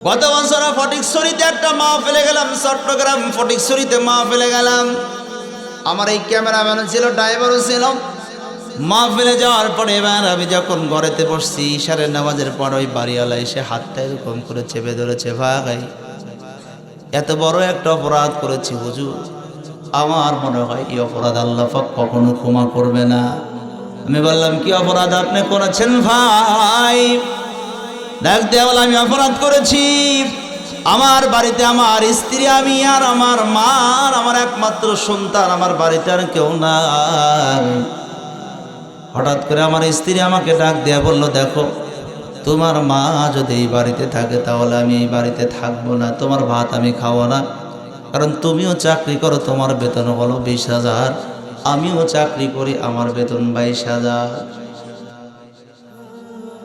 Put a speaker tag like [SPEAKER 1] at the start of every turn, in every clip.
[SPEAKER 1] গত বছর ফটিকছড়িতে একটা মা ফেলে গেলাম, চট্টগ্রাম ফটিকছড়িতে মা ফেলে গেলাম। আমার এই ক্যামেরাম্যান ছিল, ড্রাইভারও ছিল। মা ফেলে যাওয়ার পরে এবার আমি যখন ঘরেতে বসছি ইশারের নামাজের পর ওই বাড়িওয়ালা এসে হাতটা এরকম করে চেপে ধরেছে ভাগাই এত বড় একটা অপরাধ করেছি, হুজুর। আমার মনে হয় এই অপরাধ আল্লাহ কখনো ক্ষমা করবে না। আমি বললাম, কি অপরাধ আপনি করেছেন, ভাই? দেয়া বলে, আমি অপরাধ করেছি। আমার বাড়িতে আমার স্ত্রী, আমি আর আমার মা আর আমার একমাত্র সন্তান, আমার বাড়িতে আর কেউ নাই। হঠাৎ করে আমার স্ত্রী আমাকে ডাক দেয়া বলল, দেখো, তোমার মা যদি এই বাড়িতে থাকে, তাহলে আমি এই বাড়িতে থাকব না। তোমার ভাত আমি খাব না। কারণ তুমিও চাকরি করো, তোমার বেতন হলো বিশ হাজার। আমিও চাকরি করি, আমার বেতন বাইশ হাজার।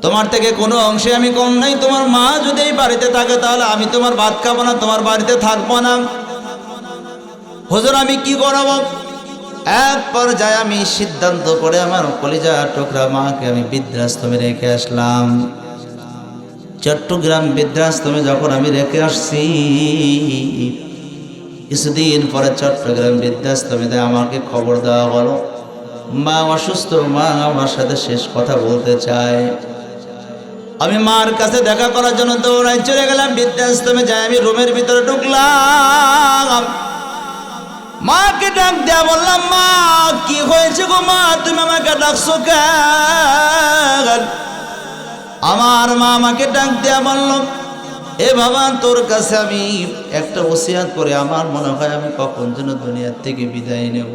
[SPEAKER 1] তোমার থেকে কোনো অংশে আমি কম নাই। তোমার মা যদি এই বাড়িতে থাকে তাহলে আমি তোমার ভাত খাব না, তোমার বাড়িতে থাকব না। হুজুর, আমি কি করব? এক পর্যায়ে আমি সিদ্ধান্ত করে আমার কলিজা টুকরা মাকে আমি বৃদ্ধাশ্রমে রেখে আসলাম। চট্টগ্রাম বৃদ্ধাশ্রমে যখন আমি রেখে আসছি, কিছুদিন পরে চট্টগ্রাম বৃদ্ধাশ্রমে আমাকে খবর দেওয়া হলো, মা অসুস্থ, মা আমার সাথে শেষ কথা বলতে চায়। আমি মার কাছে দেখা করার জন্য দৌড়াই চলে গেলাম, বৃদ্ধাশ্রমে যাই, আমি রুমের ভিতরে ঢুকলাম। মাকে ডাক দেয়া বললাম, মা, কি হয়েছে গো মা? তুমি আমাকে ডাকছো কেন? আমার মা আমাকে ডাক দেয়া বলল, এ বাবা, তোর কাছে আমি একটা ওসিয়াত করে আমার মনে হয় আমি কখন যেন দুনিয়ার থেকে বিদায় নেব।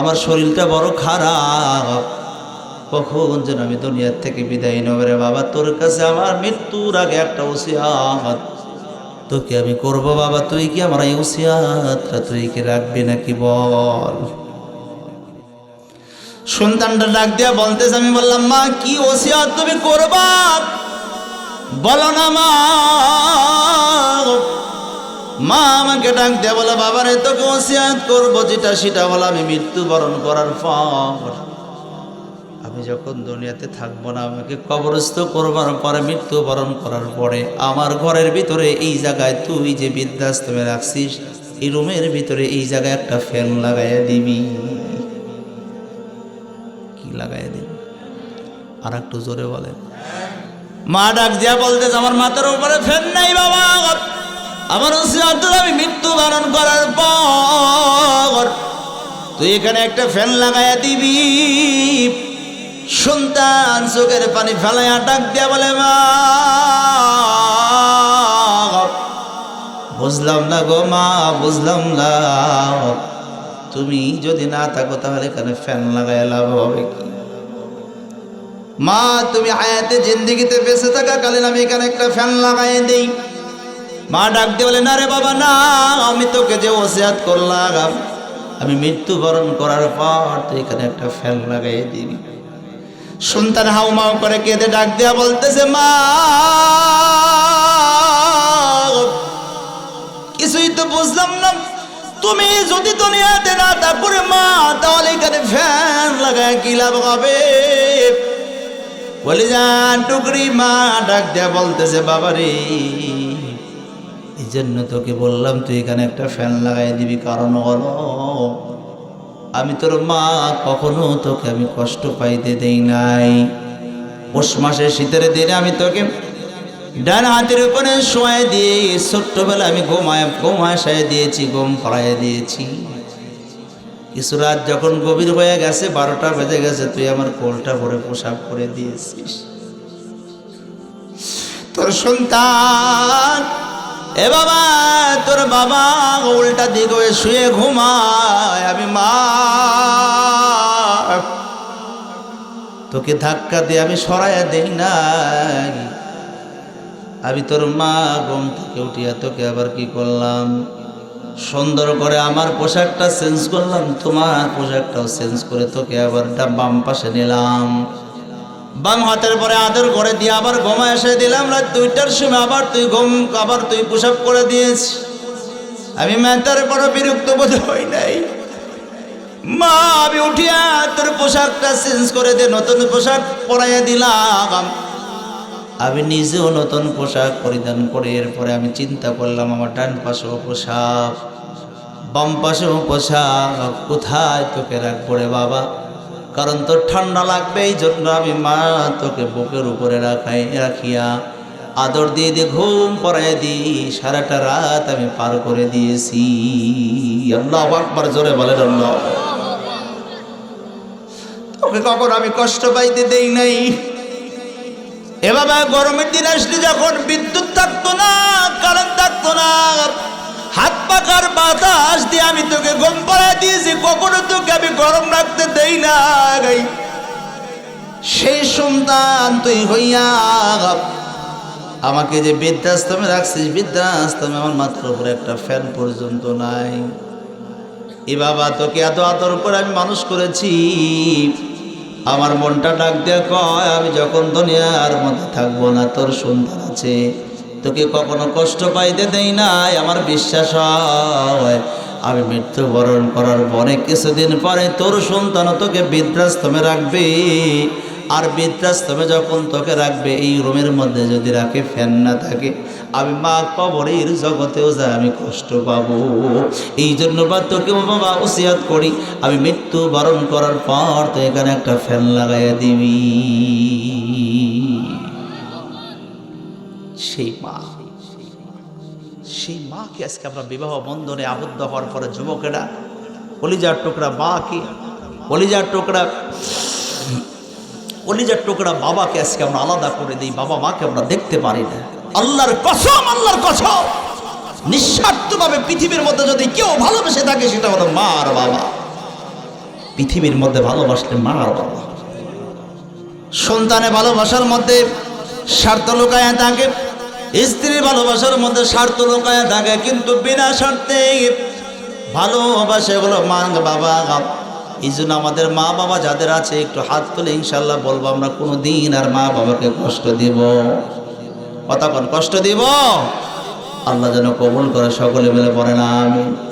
[SPEAKER 1] আমার শরীরটা বড় খারাপ। কখন যেন আমি দুনিয়ার থেকে বিদায় নেব রে বাবা? তোর কাছে আমার মৃত্যুর আগে একটা ওসিয়াত। তোকে আমি করব বাবা? তুই কি আমার এই ওসিয়াতটা তুই কি রাখবি নাকি বল? সন্তানটা ডাক দিয়া বলতেছে, আমি বললাম, মা, কি ওসিয়াত তুমি করবা? বলো না, মা। মা আমাকে ডাক দেয়া বলে বাবারে তোকে ওসিয়াত করব যেটা সেটা বলে, আমি মৃত্যুবরণ করার পর। আমি যখন দুনিয়াতে থাকব না, আমাকে কবরস্থ করবার পরে মৃত্যুবরণ করার পরে আমার ঘরের ভিতরে এই জায়গায় তুই যে বৃদ্ধাশ্রমে রাখছিস, এই রুমের ভিতরে এই জায়গায় একটা ফ্যান লাগাইয়া দিবি। কি লাগাইয়া দিবি? আর একটু জোরে বলেন। মা ডাক দিয়া বলতেছে, আমার মাথার উপরে ফ্যান নাই বাবা আমার সিদ্ধান্ত আমি মৃত্যুবরণ করার পর। তুই এখানে একটা ফ্যান লাগাইয়া দিবি। সন্তান চোখের পানি ফেলাইয়া ডাক দিয়া বলে, মা, বুঝলাম না গো মা, বুঝলাম না। তুমি যদি না থাকো তাহলে এখানে ফ্যান লাগাই লাভ হবে কি? মা, তুমি হায়াতে জিন্দিগিতে বেঁচে থাকা কালীন আমি এখানে একটা ফ্যান লাগাই দিই। মা ডাক দিয়ে বলে, না রে বাবা, না, আমি তোকে যে ওসিয়াত করলাম, আমি মৃত্যুবরণ করার পর তুই এখানে একটা ফ্যান লাগাই দিবি। সন্তান হাউমাউ করে কেঁদে ডাক দেয়া বলতেছে, মা, কিছুই তো বুঝলাম না। তুমি যদি দুনিয়াতে না তারপরে মা, তাহলে এখানে ফ্যান লাগায় কি লাভ হবে? বলে যান টুকরি মা ডাক দেয়া বলতেছে, বাবা রে, এই জন্য তোকে বললাম, তুই এখানে একটা ফ্যান লাগাই দিবি। কারণ হলো আমি তোর মা কখনো তোকে আমি কষ্ট পাইতে দেই নাই। পৌষ মাসে শীতের দিনে আমি তোকে ডান হাতের উপরে শোয়াই দিয়ে ছোট্টবেলা আমি ঘুমায় সায় দিয়েছি, ঘুম ফড়াই দিয়েছি। কিছু রাত যখন গভীর হয়ে গেছে, বারোটা বেজে গেছে, তুই আমার কোলটা ভরে পোশাক করে দিয়েছিস। তোর সন্তান, এ বাবা, তোর বাবা উল্টা দিক শুয়ে ঘুমায়। আমি মা তোকে ধাক্কা দিয়ে আমি সরাইয়া দেই নাই। আমি তোর মা গম থেকে উঠিয়া তোকে আবার কি করলাম? সুন্দর করে আমার পোশাকটা চেঞ্জ করলাম, তোমার পোশাকটাও চেঞ্জ করে তোকে আবার বাম পাশে নিলাম। বাম হাতের পরে আদর করে দিয়ে আবার ঘুমা এসে দিলাম, রাত দুইটার সময় আবার তুই ঘুম, আবার তুই পোশাক করে দিয়েছ আমি মেতার পরে বিরক্ত বোধ হই নাই। মা, আমি উঠিয়া তোর পোশাকটা চেঞ্জ করে দে, নতুন পোশাক পরাইয়া দিলাম। আমি নিজেও নতুন পোশাক পরিধান করে এরপরে আমি চিন্তা করলাম, আমার ডান পাশেও পোশাক, বাম পাশেও পোশাক, কোথায় তোকে রাখব রে বাবা? কারণ তোর ঠান্ডা লাগবে এই জন্য আমি মা তোকে বুকের উপরে রাখাই, রাখিয়া আদর দিয়ে দিয়ে ঘুম পড়াই দিই। সারাটা রাত আমি পার করে দিয়েছি। আল্লাহ আকবার, জোরে বলেন আল্লাহ তোকে কখন আমি কষ্ট পাইতে দেই নাই? এ বাবা গরমের দিন আসলে যখন বিদ্যুৎ থাকতো না কারেন্ট থাকতো না হাত পাকার বাতাস দিয়ে আমি তোকে গম পড়াই দিয়েছি, কখনো তোকে আমি গরম রাখতে দেই না সেই সন্তান তুই হইয়া আমাকে যে বৃদ্ধাশ্রমে রাখছিস বৃদ্ধাশ্রমে আমার মাথার উপরে একটা ফ্যান পর্যন্ত নাই। এ বাবা, তোকে এত আদর করে আমি মানুষ করেছি। আমার মনটা ডাক দিয়ে কয়, আমি যখন দুনিয়ার মধ্যে থাকব না, তোর সন্তান আছে। তোকে কখনো কষ্ট পাইতে দেই নাই, আমার বিশ্বাস হয়। আমি মৃত্যুবরণ করার পরে কিছুদিন পরে তোর সন্তানও তোকে বৃদ্ধাশ্রমে রাখবে। আর বৃদ্ধাশ্রমে যখন তোকে রাখবে, এই রুমের মধ্যে যদি রাখে, ফ্যান না থাকে, আমি মা কবরের জগতেও যা আমি কষ্ট পাবো। এই জন্য বা তোকে বাবা ওসিয়াত করি, আমি মৃত্যু বরণ করার পর তো এখানে একটা ফ্যান লাগাইয়া দিবি। সেই মা, সেই মাকে আজকে আমরা বিবাহ বন্ধনে আবদ্ধ হওয়ার পরে যুবকেরা, কলিজার টুকরা মা কি কলিজার টুকরা কলিজার টুকরা বাবাকে আজকে আমরা আলাদা করে দিই, বাবা মাকে আমরা দেখতে পারি না। আল্লাহর কসম আল্লাহর কসম। নিঃস্বার্থভাবে পৃথিবীর মধ্যে যদি কেউ ভালোবেসে থাকে, সেটা হলো মা আর বাবা। পৃথিবীর মধ্যে ভালোবাসলে মা আর বাবা। সন্তানে ভালোবাসার মধ্যে স্বার্থ লুকায় থাকে, স্ত্রীর ভালোবাসার মধ্যে স্বার্থ লুকায় থাকে, কিন্তু বিনা স্বার্থে ভালোবাসে হলো মা বাবা। এই জন্য আমাদের মা বাবা যাদের আছে, একটু হাত তুলে ইনশাল্লাহ বলব, আমরা কোনো দিন আর মা বাবাকে কষ্ট দিব। কতক্ষণ কষ্ট দিব? আল্লাহ যেন কবুল করে সকলে মিলে পড়ে না আমি